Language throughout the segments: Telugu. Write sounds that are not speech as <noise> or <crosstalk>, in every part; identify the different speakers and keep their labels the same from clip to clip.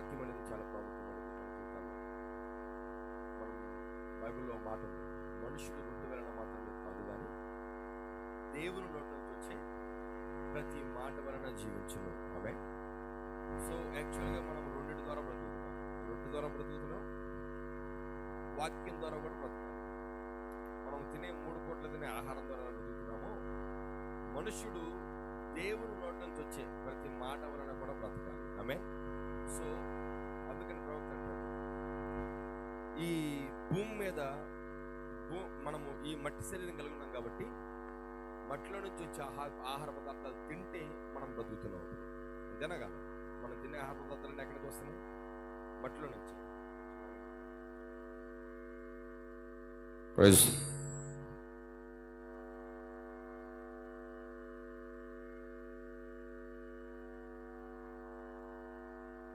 Speaker 1: వాక్యం అనేది చాలా ప్రాముఖ్యమైనది మనం బైబిల్లో మాట మనుషులు మనుషుడు ముందు వెళ్ళడం మాత్రమే కాదు కానీ దేవుని నోటి నుంచి వచ్చే ప్రతి మాట వలన జీవించను. ఆమె సో యాక్చువల్గా మనం రెండింటి ద్వారా బ్రతుకుతున్నాం. రెండు ద్వారా బ్రతుకుతున్నాం. వాక్యం ద్వారా కూడా బ్రతుకుతున్నాం. మనం తినే మూడు కోట్ల తినే ఆహారం ద్వారా బ్రతుకుతున్నాము. మనుష్యుడు దేవుని నోటి నుంచి వచ్చే ప్రతి మాట వలన కూడా బ్రతకాలి. ఆమె సో అందుకని ప్రవక్త అంటాడు. ఈ భూమి మీద భూ మనము ఈ మట్టి శరీరం కలిగి ఉన్నాం కాబట్టి మట్టిలో నుంచి వచ్చే ఆహార ఆహార పదార్థాలు తింటే మనం బ్రతుకుతున్నాం. అంతేనా మనం తినే ఆహార పదార్థాలు ఎక్కడికి వస్తున్నాయి? మట్టిలో నుంచి.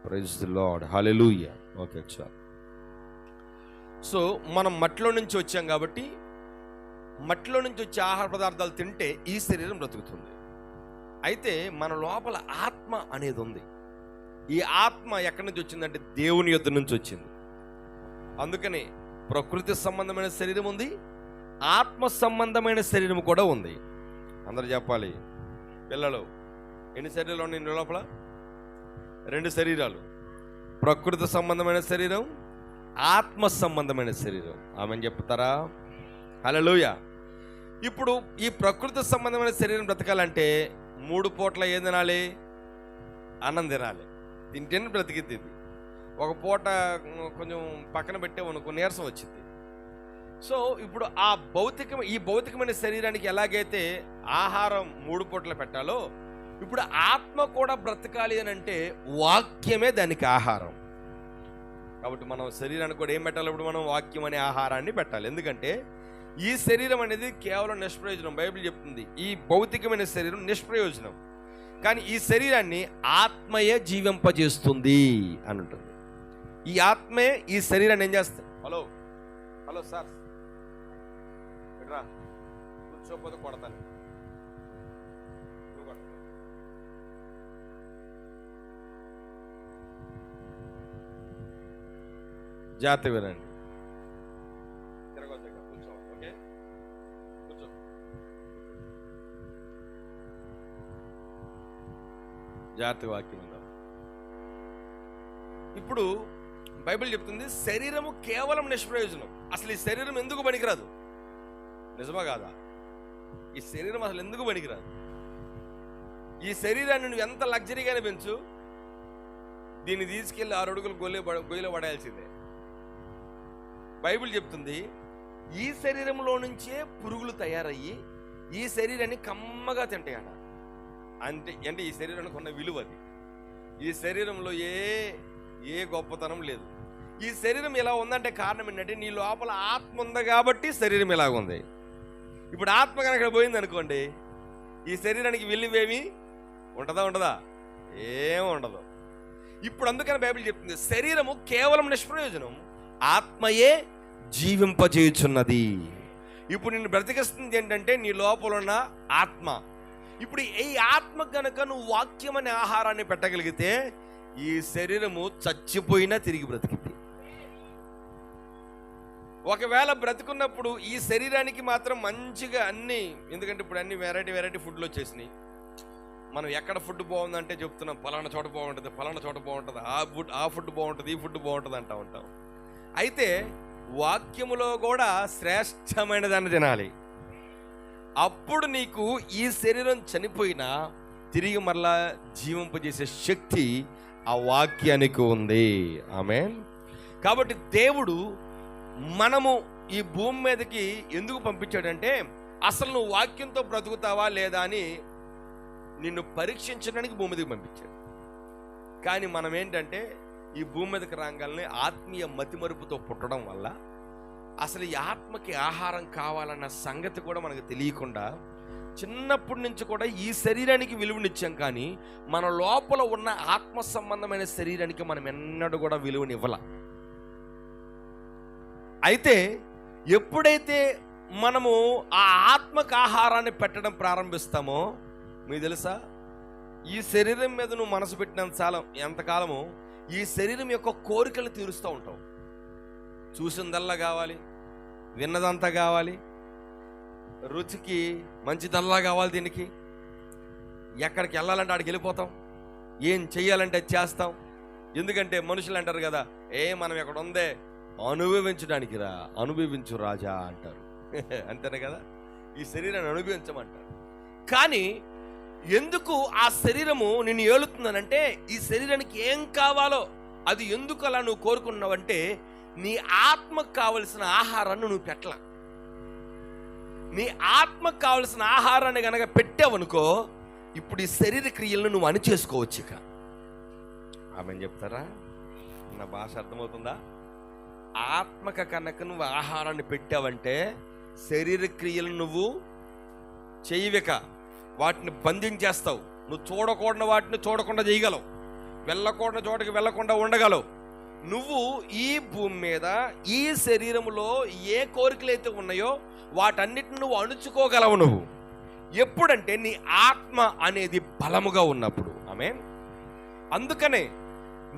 Speaker 1: Praise lord the lord okay చాలు సో మనం మట్టిలో నుంచి వచ్చాం కాబట్టి మట్టిలో నుంచి వచ్చే ఆహార పదార్థాలు తింటే ఈ శరీరం బ్రతుకుతుంది. అయితే మన లోపల ఆత్మ అనేది ఉంది. ఈ ఆత్మ ఎక్కడి నుంచి వచ్చిందంటే దేవుని యొద్ద నుంచి వచ్చింది. అందుకని ప్రకృతి సంబంధమైన శరీరం ఉంది ఆత్మ సంబంధమైన శరీరం కూడా ఉంది. అందరు చెప్పాలి. పిల్లలు ఎన్ని శరీరాలు ఉన్నాయి లోపల? రెండు శరీరాలు. ప్రకృతి సంబంధమైన శరీరం ఆత్మ సంబంధమైన శరీరం. ఆమె చెప్తారా? హలలోయ ఇప్పుడు ఈ ప్రకృతి సంబంధమైన శరీరం బ్రతకాలంటే మూడు పూట్ల ఏం తినాలి? అన్నం తినాలి. తింటేనే బ్రతికిద్ది. ఇది ఒక పూట కొంచెం పక్కన పెట్టే వనుకు నీరసం వచ్చింది సో ఇప్పుడు ఆ భౌతిక ఈ భౌతికమైన శరీరానికి ఎలాగైతే ఆహారం మూడు పూటలు పెట్టాలో ఇప్పుడు ఆత్మ కూడా బ్రతకాలి అని అంటే వాక్యమే దానికి ఆహారం. కాబట్టి మనం శరీరానికి కూడా ఏం పెట్టాలి? ఇప్పుడు మనం వాక్యం అనే ఆహారాన్ని పెట్టాలి. ఎందుకంటే ఈ శరీరం అనేది కేవలం నిష్ప్రయోజనం. బైబిల్ చెప్తుంది ఈ భౌతికమైన శరీరం నిష్ప్రయోజనం. కానీ ఈ శరీరాన్ని ఆత్మయే జీవింపజేస్తుంది అని ఉంటుంది. ఈ ఆత్మే ఈ శరీరాన్ని ఏం చేస్తుంది? Hello hello sir. రా కూర్చోపోతే కొడతాను. జాగ్రత్త వినండి తిరగొద్దు జాగ్రత్త వాక్యం విందాం. ఇప్పుడు బైబిల్ చెప్తుంది శరీరము కేవలం నిష్ప్రయోజనం. అసలు ఈ శరీరం ఎందుకు పనికిరాదు? నిజమా కాదా? ఈ శరీరం అసలు ఎందుకు పనికిరాదు? ఈ శరీరాన్ని నువ్వు ఎంత లగ్జరీగానే పెంచు? దీన్ని తీసుకెళ్ళి ఆరు అడుగులు గొల్లె గొయ్యిలో పడాల్సిందే బైబిల్ చెప్తుంది ఈ శరీరంలో నుంచే పురుగులు తయారయ్యి ఈ శరీరాన్ని కమ్మగా తింటాయట. అంటే అంటే ఈ శరీరానికి ఉన్న విలువ అది. ఈ శరీరంలో ఏ ఏ గొప్పతనం లేదు. ఈ శరీరం ఇలా ఉందంటే కారణం ఏంటంటే నీ లోపల ఆత్మ ఉంది కాబట్టి శరీరం ఇలాగ ఉంది. ఇప్పుడు ఆత్మ కనుక పోయింది అనుకోండి ఈ శరీరానికి విలువేమి ఉంటుందా ఉండదా? ఏం ఉండదు. ఇప్పుడు అందుకని బైబిల్ చెప్తుంది శరీరము కేవలం నిష్ప్రయోజనం ఆత్మయే జీవింపజేయుచున్నది. ఇప్పుడు నిన్ను బ్రతికిస్తుంది ఏంటంటే నీ లోపల ఉన్న ఆత్మ. ఇప్పుడు ఈ ఆత్మ కనుక నువ్వు వాక్యం అనే ఆహారాన్ని పెట్టగలిగితే ఈ శరీరము చచ్చిపోయినా తిరిగి బ్రతికింది ఒకవేళ బ్రతుకున్నప్పుడు ఈ శరీరానికి మాత్రం మంచిగా అన్ని ఎందుకంటే ఇప్పుడు అన్ని వెరైటీ వెరైటీ ఫుడ్లు వచ్చేసినాయి. మనం ఎక్కడ ఫుడ్ బాగుందంటే చెప్తున్నాం పలానా చోట బాగుంటుంది పలానా చోట బాగుంటుంది ఆ ఫుడ్ ఆ ఫుడ్ బాగుంటుంది ఈ ఫుడ్ బాగుంటుంది అంటా ఉంటాం. అయితే వాక్యములో కూడా శ్రేష్టమైన దాన్ని తినాలి. అప్పుడు నీకు ఈ శరీరం చనిపోయినా తిరిగి మరలా జీవింపజేసే శక్తి ఆ వాక్యానికి ఉంది. ఆమె కాబట్టి దేవుడు మనము ఈ భూమి మీదకి ఎందుకు పంపించాడంటే అసలు నువ్వు వాక్యంతో బ్రతుకుతావా లేదా అని నిన్ను పరీక్షించడానికి భూమి మీదకి పంపించాడు. కానీ మనం ఏంటంటే ఈ భూమి మీదకి రాగాలని ఆత్మీయ మతిమరుపుతో పుట్టడం వల్ల అసలు ఈ ఆత్మకి ఆహారం కావాలన్న సంగతి కూడా మనకు తెలియకుండా చిన్నప్పటి నుంచి కూడా ఈ శరీరానికి విలువనిచ్చాం కానీ మన లోపల ఉన్న ఆత్మ సంబంధమైన శరీరానికి మనం ఎన్నడూ కూడా విలువనివ్వాల. అయితే ఎప్పుడైతే మనము ఆ ఆత్మకు ఆహారాన్ని పెట్టడం ప్రారంభిస్తామో మీకు తెలుసా? ఈ శరీరం మీద నువ్వు మనసు పెట్టినంత కాలం ఎంతకాలము? ఈ శరీరం యొక్క కోరికలు తీరుస్తూ ఉంటాం చూసిందల్లా కావాలి విన్నదంతా కావాలి రుచికి మంచిదల్లా కావాలి దీనికి. ఎక్కడికి వెళ్ళాలంటే ఆడికి వెళ్ళిపోతాం. ఏం చెయ్యాలంటే చేస్తాం. ఎందుకంటే మనుషులు అంటారు కదా ఏ మనం ఎక్కడ ఉందే అనుభవించడానికి రా అనుభవించు రాజా అంటారు. <laughs> అంతేనే కదా? ఈ శరీరాన్ని అనుభవించమంటారు. కానీ ఎందుకు ఆ శరీరము నేను ఏలుతుందనంటే ఈ శరీరానికి ఏం కావాలో అది ఎందుకు అలా నువ్వు కోరుకున్నావంటే నీ ఆత్మకు కావలసిన ఆహారాన్ని నువ్వు పెట్టల. నీ ఆత్మకు కావలసిన ఆహారాన్ని కనుక పెట్టావనుకో ఇప్పుడు ఈ శరీర క్రియలను నువ్వు అణిచేసుకోవచ్చు ఇక. ఆమె చెప్తారా? నా భాష అర్థమవుతుందా? ఆత్మక కనుక నువ్వు ఆహారాన్ని పెట్టావంటే శరీర క్రియలు నువ్వు చేయవిక. వాటిని బంధించేస్తావు. నువ్వు చూడకూడని వాటిని చూడకుండా చేయగలవు. వెళ్ళకూడని చోటకి వెళ్ళకుండా ఉండగలవు. నువ్వు ఈ భూమి మీద ఈ శరీరంలో ఏ కోరికలు అయితే ఉన్నాయో వాటన్నిటిని నువ్వు అణుచుకోగలవు నువ్వు. ఎప్పుడంటే నీ ఆత్మ అనేది బలముగా ఉన్నప్పుడు. ఆమె అందుకనే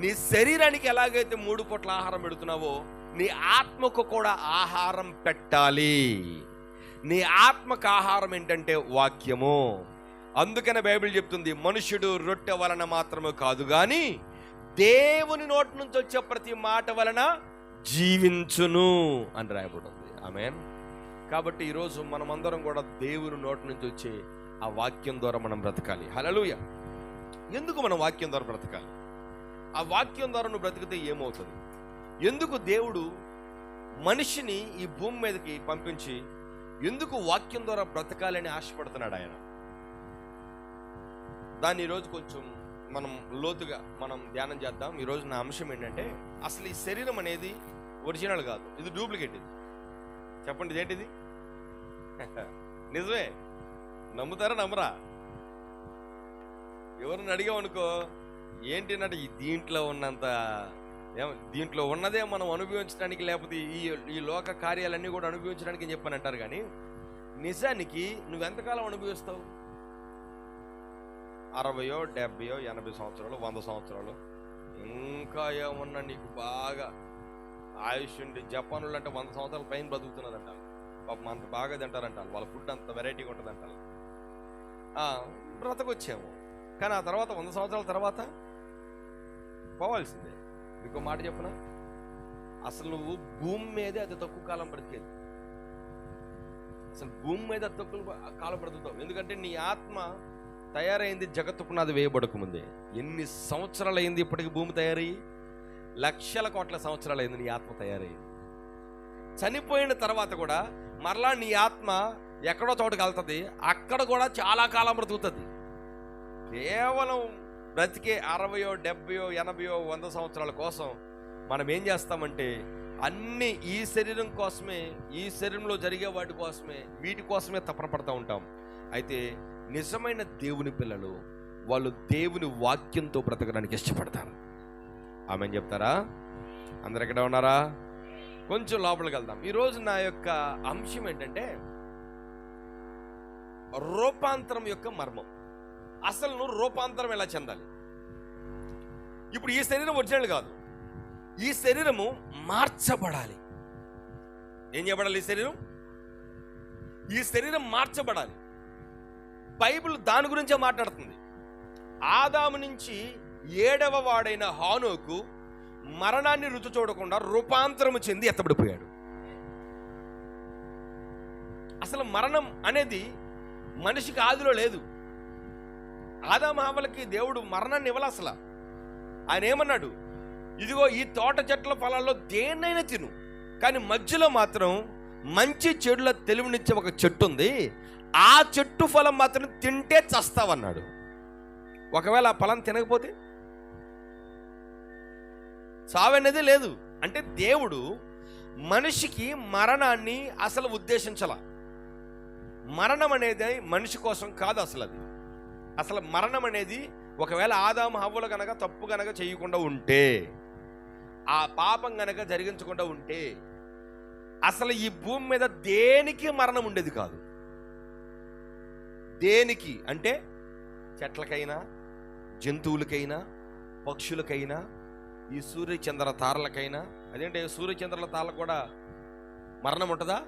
Speaker 1: నీ శరీరానికి ఎలాగైతే మూడు పూట్ల ఆహారం పెడుతున్నావో నీ ఆత్మకు కూడా ఆహారం పెట్టాలి. నీ ఆత్మకు ఆహారం ఏంటంటే వాక్యము. అందుకనే బైబిల్ చెప్తుంది మనుషుడు రొట్టె వలన మాత్రమే కాదు కానీ దేవుని నోటి నుంచి వచ్చే ప్రతి మాట వలన జీవించును అని రాయబడింది. ఆమెన్. కాబట్టి ఈరోజు మనమందరం కూడా దేవుని నోటి నుంచి వచ్చే ఆ వాక్యం ద్వారా మనం బ్రతకాలి. హలలుయ ఎందుకు మనం వాక్యం ద్వారా బ్రతకాలి? ఆ వాక్యం ద్వారా నువ్వు బ్రతికితే ఏమవుతుంది? ఎందుకు దేవుడు మనిషిని ఈ భూమి మీదకి పంపించి ఎందుకు వాక్యం ద్వారా బ్రతకాలని ఆశపడుతున్నాడు ఆయన? దాన్ని ఈరోజు కొంచెం మనం లోతుగా మనం ధ్యానం చేద్దాం. ఈరోజు నా అంశం ఏంటంటే అసలు ఈ శరీరం అనేది ఒరిజినల్ కాదు. ఇది డూప్లికేట్ ఇది. చెప్పండి ఇదేంటిది? <laughs> నిజమే. నమ్ముతారా నమ్మరా? ఎవరిని అడిగామనుకో ఏంటి అంటే ఈ దీంట్లో ఉన్నంత దీంట్లో ఉన్నదే మనం అనుభవించడానికి లేకపోతే ఈ ఈ లోక కార్యాలన్నీ కూడా అనుభవించడానికి అని చెప్పని అంటారు కానీ నిజానికి నువ్వు ఎంతకాలం అనుభవిస్తావు? అరవయో డెబ్బయో ఎనభై సంవత్సరాలు వంద సంవత్సరాలు. ఇంకా ఏమన్నా నీకు బాగా ఆయుష్ ఉండి జపాన్లు అంటే వంద సంవత్సరాల పైన బతుకుతున్నదంట. పాపం అంత బాగా తింటారంట వాళ్ళ ఫుడ్ అంత వెరైటీగా ఉంటుందంట బ్రతకొచ్చాము. కానీ ఆ తర్వాత వంద సంవత్సరాల తర్వాత పోవాల్సిందే. మీకు మాట చెప్పనా? అసలు నువ్వు భూమి మీదే అతి తక్కువ కాలం బ్రతికేది. అసలు భూమి మీద అతి తక్కువ కాలం బ్రతుకుతావు. ఎందుకంటే నీ ఆత్మ తయారైంది జగత్తుకు నాది వేయబడకముందే ఎన్ని సంవత్సరాలు అయింది ఇప్పటికి భూమి తయారయ్యి లక్షల కోట్ల సంవత్సరాలు అయింది నీ ఆత్మ తయారయ్యింది చనిపోయిన తర్వాత కూడా మరలా నీ ఆత్మ ఎక్కడో చోటుకి వెళ్తుంది. అక్కడ కూడా చాలా కాలం బ్రతుకుతుంది. కేవలం బ్రతికే అరవయో డెబ్బయో ఎనభయో వంద సంవత్సరాల కోసం మనం ఏం చేస్తామంటే అన్ని ఈ శరీరం కోసమే ఈ శరీరంలో జరిగే వాటి కోసమే వీటి కోసమే తపన ఉంటాం. అయితే నిజమైన దేవుని పిల్లలు వాళ్ళు దేవుని వాక్యంతో బ్రతకడానికి ఇష్టపడతారు. ఆమె చెప్తారా? అందరు ఎక్కడ ఉన్నారా? కొంచెం లోపలికి వెళ్దాం. ఈరోజు నా యొక్క అంశం ఏంటంటే రూపాంతరం యొక్క మర్మం. అసలు నువ్వు రూపాంతరం ఎలా చెందాలి? ఇప్పుడు ఈ శరీరం ఒరిజినల్ కాదు. ఈ శరీరము మార్చబడాలి. ఏం చేయబడాలి ఈ శరీరం? ఈ శరీరం మార్చబడాలి. బైబిల్ దాని గురించే మాట్లాడుతుంది. ఆదాము నుంచి ఏడవ వాడైన హానోకు మరణాన్ని రుచి చూడకుండా రూపాంతరము చెంది ఎత్తబడిపోయాడు. అసలు మరణం అనేది మనిషికి ఆదిలో లేదు. ఆదామావలకి దేవుడు మరణాన్ని ఇవ్వాల అసలు ఆయన ఏమన్నాడు? ఇదిగో ఈ తోట చెట్ల ఫలాల్లో దేన్నైనా తిను. కానీ మధ్యలో మాత్రం మంచి చెడుల తెలివినిచ్చే ఒక చెట్టు ఉంది. ఆ చెట్టు ఫలం మాత్రం తింటే చస్తావన్నాడు. ఒకవేళ ఆ ఫలం తినకపోతే? చావనేది లేదు. అంటే దేవుడు మనిషికి మరణాన్ని అసలు ఉద్దేశించాల. మరణం అనేది మనిషి కోసం కాదు అసలు అది అసలు మరణం అనేది ఒకవేళ ఆదాము హవ్వలు గనక తప్పు గనక చేయకుండా ఉంటే ఆ పాపం గనక జరిగించకుండా ఉంటే అసలు ఈ భూమి మీద దేనికి మరణం ఉండేది కాదు. దేనికి అంటే చెట్లకైనా జంతువులకైనా పక్షులకైనా ఈ సూర్యచంద్ర తారలకైనా అదేంటి సూర్యచంద్రుల తారలకు కూడా మరణం ఉంటుందా?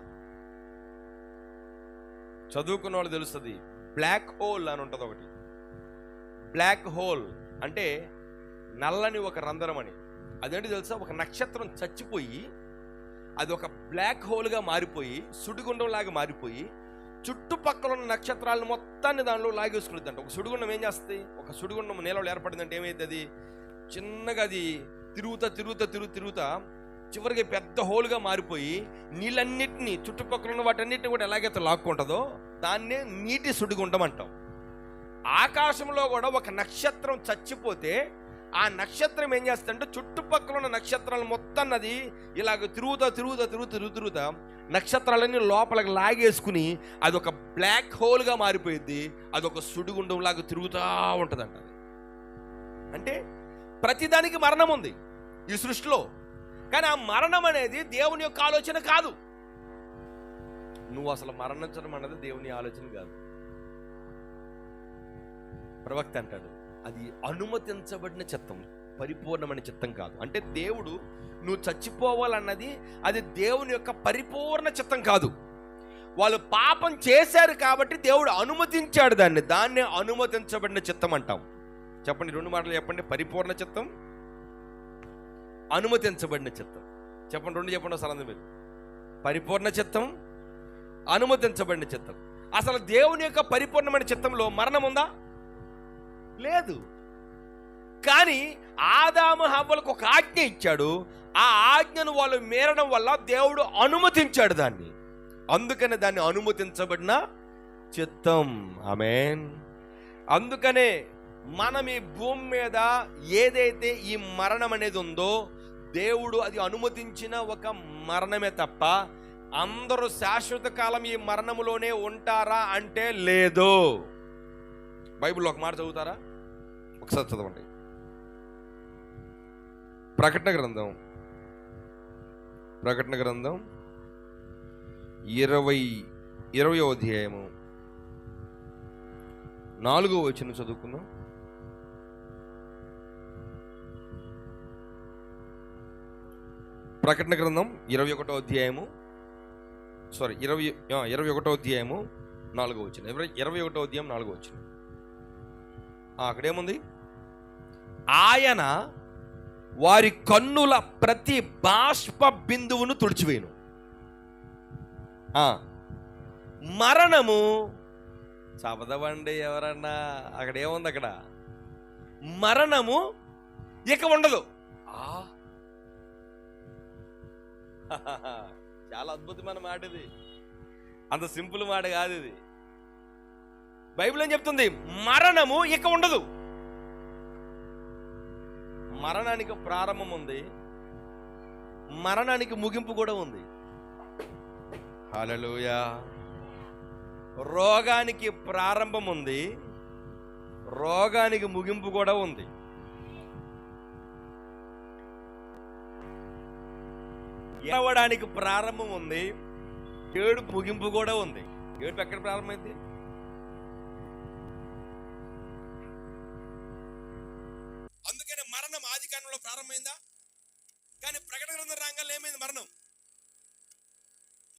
Speaker 1: చదువుకున్న వాళ్ళు తెలుస్తుంది బ్లాక్ హోల్ అని ఉంటుంది ఒకటి. బ్లాక్ హోల్ అంటే నల్లని ఒక రంధ్రం అని. అదేంటి తెలుసా? ఒక నక్షత్రం చచ్చిపోయి అది ఒక బ్లాక్ హోల్గా మారిపోయి సుడిగుండంలాగా మారిపోయి చుట్టుపక్కల ఉన్న నక్షత్రాలను మొత్తాన్ని దానిలో అంట ఒక సుడిగుండం ఏం చేస్తుంది? ఒక సుడిగుండం నీళ్ళలో ఏర్పడిందంటే ఏమైంది అది? చిన్నగా అది తిరుగుతా తిరుగుతా తిరుగు తిరుగుతా చివరికి పెద్ద హోల్గా మారిపోయి నీళ్ళన్నిటిని చుట్టుపక్కల ఉన్న వాటన్నిటిని కూడా ఎలాగైతే లాక్కుంటుందో దాన్నే నీటి సుడిగుండం అంటాం. ఆకాశంలో కూడా ఒక నక్షత్రం చచ్చిపోతే ఆ నక్షత్రం ఏం చేస్తుందంటే చుట్టుపక్కల ఉన్న నక్షత్రాలు మొత్తం అది ఇలాగ తిరుగుతా తిరుగుతా తిరుగుతా తిరుగుతా నక్షత్రాలన్నీ లోపలికి లాగేసుకుని అది ఒక బ్లాక్ హోల్గా మారిపోయింది అది ఒక సుడిగుండం లాగా తిరుగుతూ ఉంటుందంట అంటే ప్రతిదానికి మరణం ఉంది ఈ సృష్టిలో. కానీ ఆ మరణం అనేది దేవుని యొక్క ఆలోచన కాదు. నువ్వు అసలు మరణించడం అన్నది దేవుని ఆలోచన కాదు. ప్రవక్త అంటాడు అది అనుమతించబడిన చిత్తం పరిపూర్ణమైన చిత్తం కాదు. అంటే దేవుడు నువ్వు చచ్చిపోవాలన్నది అది దేవుని యొక్క పరిపూర్ణ చిత్తం కాదు. వాళ్ళు పాపం చేశారు కాబట్టి దేవుడు అనుమతించాడు దాన్ని. దాన్ని అనుమతించబడిన చిత్తం అంటాం. చెప్పండి రెండు మాటలు చెప్పండి. పరిపూర్ణ చిత్తం అనుమతించబడిన చిత్తం. చెప్పండి రెండు చెప్పండి అసలు మీరు. పరిపూర్ణ చిత్తం అనుమతించబడిన చిత్తం. అసలు దేవుని యొక్క పరిపూర్ణమైన చిత్తంలో మరణం ఉందా? లేదు. కానీ ఆదాము హవ్వలకు ఒక ఆజ్ఞ ఇచ్చాడు. ఆ ఆజ్ఞను వాళ్ళు మేరడం వల్ల దేవుడు అనుమతించాడు దాన్ని. అందుకనే దాన్ని అనుమతించబడిన చిత్తం. ఆమెన్. అందుకనే మనం ఈ భూమి మీద ఏదైతే ఈ మరణం అనేది ఉందో దేవుడు అది అనుమతించిన ఒక మరణమే తప్ప అందరూ శాశ్వత కాలం ఈ మరణములోనే ఉంటారా అంటే లేదు. బైబిల్లో ఒక మాట చదువుతారా? ఒకసారి చదవండి. ప్రకటన గ్రంథం. ప్రకటన గ్రంథం ఇరవై ఇరవై అధ్యాయము. నాలుగో వచ్చిన చదువుకుందాం. ప్రకటన గ్రంథం ఇరవై ఒకటో అధ్యాయము. సారీ ఇరవై ఇరవై ఒకటో అధ్యాయము నాలుగో వచ్చిన ఇరవై ఇరవై ఒకటో అధ్యాయం నాలుగో వచ్చిన అక్కడేముంది? ఆయన వారి కన్నుల ప్రతి బాష్ప బిందువును తుడిచివేయను. మరణము చదవండి ఎవరన్నా అక్కడ ఏముంది అక్కడ? మరణము ఇక ఉండదు. <laughs> చాలా అద్భుతమైన మాట ఇది. అంత సింపుల్ మాట కాదు ఇది. బైబిల్ ఏం చెప్తుంది? మరణము ఇక ఉండదు. మరణానికి ప్రారంభం ఉంది. మరణానికి ముగింపు కూడా ఉంది. హలలుయా రోగానికి ప్రారంభం ఉంది. రోగానికి ముగింపు కూడా ఉంది. ఏడవడానికి ప్రారంభం ఉంది. ఏడుపు ముగింపు కూడా ఉంది. ఏడుపు ఎక్కడ ప్రారంభమైంది? అందుకనే